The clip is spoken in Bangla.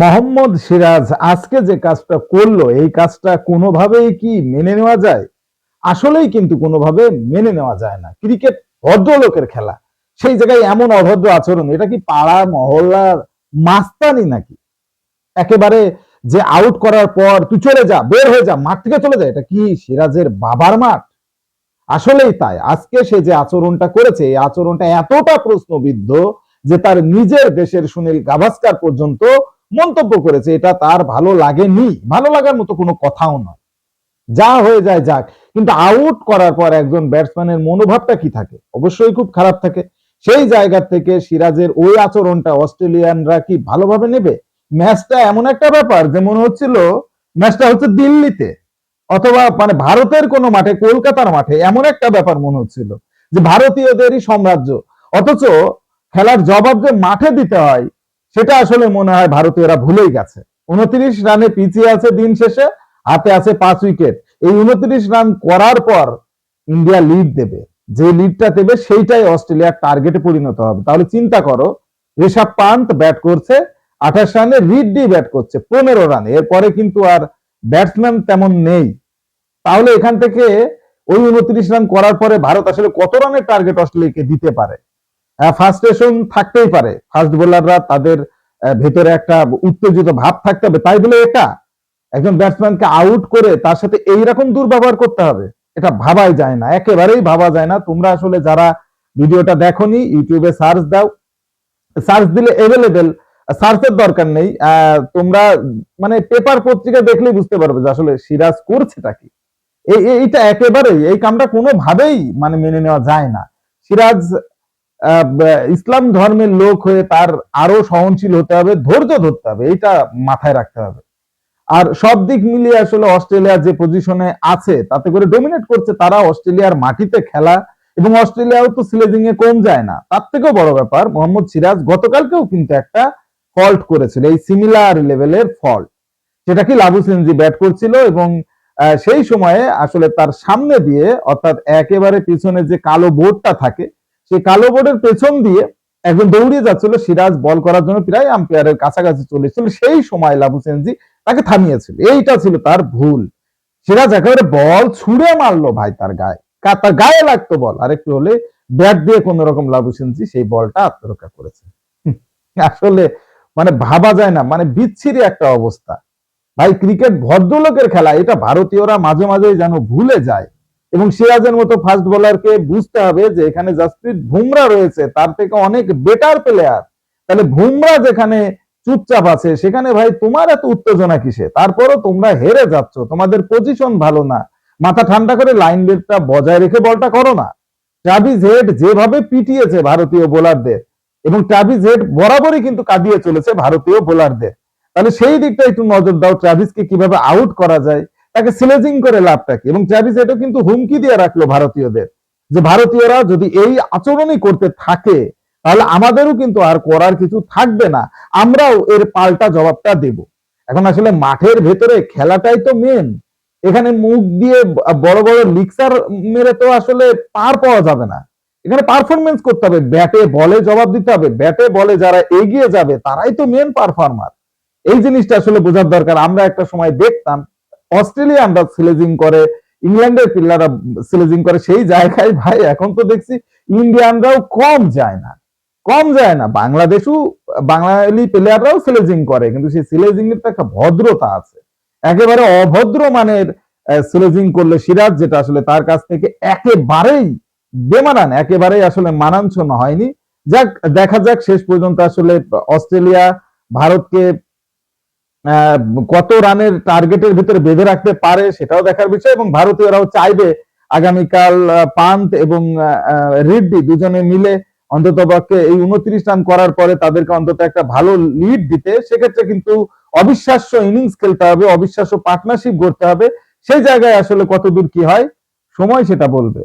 মোহাম্মদ সিরাজ আজকে যে কাজটা করল, এই কাজটা কোনোভাবেই কি মেনে নেওয়া যায়? আসলেই কিন্তু কোনোভাবে মেনে নেওয়া যায় না। ক্রিকেট ভদ্রলোকের খেলা। সেই জায়গায় এমন অভদ্র আচরণ, এটা কি পাড়া, মহল্লার মাস্তানি নাকি? একেবারে যে আউট করার পর তুই চলে যা, বের হয়ে যা, মাঠ থেকে চলে যা, এটা কি সিরাজের বাবার মাঠ? আসলেই তাই। আজকে সে যে আচরণটা করেছে, এই আচরণটা এতটা প্রশ্নবিদ্ধ যে তার নিজের দেশের সুনীল গাভাস্কার পর্যন্ত মন্তব্য করেছে, এটা তার ভালো লাগেনি। ভালো লাগার মতো কোনো কথাও নয়। যা হয়ে যায় যাক, কিন্তু আউট করার পর একজন ব্যাটসম্যানের মনোভাবটা কি থাকে? অবশ্যই খুব খারাপ থাকে। সেই জায়গা থেকে সিরাজের ওই আচরণটা অস্ট্রেলিয়ানরা কি ভালোভাবে নেবে? ম্যাচটা এমন একটা ব্যাপার যে মনে হচ্ছিল ম্যাচটা হচ্ছে দিল্লিতে, অথবা মানে ভারতের কোনো মাঠে, কলকাতার মাঠে এমন একটা ব্যাপার মনে হচ্ছিল যে ভারতীয়দেরই সাম্রাজ্য। অথচ খেলার জবাব যে মাঠে দিতে হয় সেটা আসলে মনে হয় ভারতীয়রা ভুলেই গেছে। উনত্রিশ রানে পিছিয়ে আছে দিন শেষে, হাতে আছে পাঁচ উইকেট। এই উনত্রিশ রান করার পর ইন্ডিয়া লিড দেবে। যে লিডটা দেবে সেইটাই অস্ট্রেলিয়ার টার্গেটে পরিণত হবে। তাহলে চিন্তা করো, ঋষভ পান্ত ব্যাট করছে, আঠাশ রানে রিডি ব্যাট করছে, পনেরো রানে। এরপরে কিন্তু আর ব্যাটসম্যান তেমন নেই। তাহলে এখান থেকে ওই উনত্রিশ রান করার পরে ভারত আসলে কত রানের টার্গেট অস্ট্রেলিয়াকে দিতে পারে? ফার্স্টেশন থাকতেই পারে। ফাস্ট বোলাররা তাদের ভেতরে একটা উত্তেজিত ভাব থাকতে হবে। তাই বলে এটা একজন ব্যাটসম্যানকে আউট করে তার সাথে এইরকম দুর্ব্যবহার করতে হবে। এটা ভাবাই যায় না। একেবারেই ভাবা যায় না। তোমরা আসলে যারা ভিডিওটা দেখোনি, ইউটিউবে সার্চ দাও। সার্চ দিলে এভেলেবেল সার্চের দরকার নেই। তোমরা মানে পেপার পত্রিকা দেখলেই বুঝতে পারবে যে আসলে সিরাজ করছেটা কি। এই, এই- এইটা একেবারেই, এই কামটা কোনোভাবেই মানে মেনে নেওয়া যায় না। সিরাজ ইসলাম ধর্মের লোক হয়ে তার আরও সহনশীল হতে হবে, ধৈর্য ধরতে হবে এটা মাথায় রাখতে হবে। আর সব দিক মিলিয়ে আসলে অস্ট্রেলিয়া যে পজিশনে আছে, তাতে করে ডোমিনেট করছে তারা অস্ট্রেলিয়ার মাটিতে খেলা, এবং অস্ট্রেলিয়াও তো সিলেজিং এ কম যায় না। তার থেকেও বড় ব্যাপার, মোহাম্মদ সিরাজ গতকালকেও কিন্তু একটা ফল্ট করেছিল, এই সিমিলার লেভেলের ফল্ট সেটা কি লাবু সেনজি ব্যাট করছিল এবং সেই সময়ে আসলে তার সামনে দিয়ে, অর্থাৎ একেবারে পিছনে যে কালো বোর্ডটা থাকে সেই কালো বোর্ডের পেছন দিয়ে একজন দৌড়িয়ে যাচ্ছিল, সিরাজ বল করার জন্য প্রায় আম্পায়ারের কাছাকাছি চলে এসেছিল। সেই সময় লাবু সেনজি তাকে থামিয়েছিল। এইটা ছিল তার ভুল। সিরাজ একেবারে বল ছুঁড়ে মারলো ভাই তার গায়ে। তার গায়ে লাগতো বল। আর একটু হলে ব্যাট দিয়ে কোন রকম লাবু সেনজি সেই বলটা আত্মরক্ষা করেছে। আসলে মানে ভাবা যায় না মানে বিচ্ছিরি একটা অবস্থা। ভাই, ক্রিকেট ভদ্রলোকের খেলা, এটা ভারতীয়রা মাঝে মাঝে যেন ভুলে যায়। এবং সিরাজের মতো ফাস্ট বোলারকে বুঝতে হবে যে এখানে জাসপ্রীত বুমরা রয়েছে, তার থেকে অনেক বেটার প্লেয়ার তাহলে বুমরা যেখানে চুপচাপ আছে, সেখানে ভাই তোমার এত উত্তেজনা কিসে তারপরও তোমরা হেরে যাচ্ছ, তোমাদের পজিশন ভালো না। মাথা ঠান্ডা করে লাইন বেলটা বজায় রেখে বলটা করো না। ট্রাভিস হেড যেভাবে পিটিয়েছে ভারতীয় বোলারদের এবং ট্রাভিস হেড বরাবরই কিন্তু কাঁদিয়ে চলেছে ভারতীয় বোলারদের তাহলে সেই দিকটা একটু নজর দাও ট্রাভিসকে কীভাবে আউট করা যায়। তাকে সিলেজিং করে লাভটা কি? এবং ট্রাভিস হেডও কিন্তু হুমকি দিয়ে রাখল ভারতীয়দের যে ভারতীয়রা যদি এই আচরণই করতে থাকে, তাহলে আমাদেরও কিন্তু আর করার কিছু থাকবে না। আমরাও এর পাল্টা জবাবটা দেব। এখন আসলে মাঠের ভেতরে খেলাটাই তো মেন এখানে মুখ দিয়ে বড় বড় লিক্সার মেরে তো আসলে পার পাওয়া যাবে না। এখানে পারফরমেন্স করতে হবে। ব্যাটে বলে জবাব দিতে হবে। ব্যাটে বলে যারা এগিয়ে যাবে, তারাই তো মেন পারফর্মার এই জিনিসটা আসলে বোঝার দরকার। আমরা একটা সময় দেখতাম অস্ট্রেলিয়ানরা সিলেজিং করে, ইংল্যান্ডের প্লেয়াররা সিলেজিং করে সেই জায়গায় ভাই, এখন তো দেখছি ইন্ডিয়ানরাও কম যায় না। কম যায় না। বাংলাদেশও, বাঙালি প্লেয়াররাও সিলেজিং করে, কিন্তু সেই সিলেজিং এর একটা ভদ্রতা আছে। একেবারে অভদ্র মানের সিলেজিং করলে সিরাজ, যেটা আসলে তার কাছ থেকে একেবারেই বেমানান, একেবারেই আসলে মানানছন্ন হয়নি। যাক, দেখা যাক, শেষ পর্যন্ত আসলে অস্ট্রেলিয়া, ভারতকে কত রানের টার্গেটের ভিতরে বেঁধে রাখতে পারে সেটাও দেখার বিষয় এবং ভারতীয়রাও চাইবে আগামীকাল পান্ত এবং রিডি দুজনে মিলে অন্তত পক্ষে এই উনত্রিশ রান করার পরে তাদেরকে অন্তত একটা ভালো লিড দিতে। সেক্ষেত্রে কিন্তু অবিশ্বাস্য ইনিংস খেলতে হবে, অবিশ্বাস্য পার্টনারশিপ গড়তে হবে। সেই জায়গায় আসলে কতদূর কি হয়? সময় সেটা বলবে।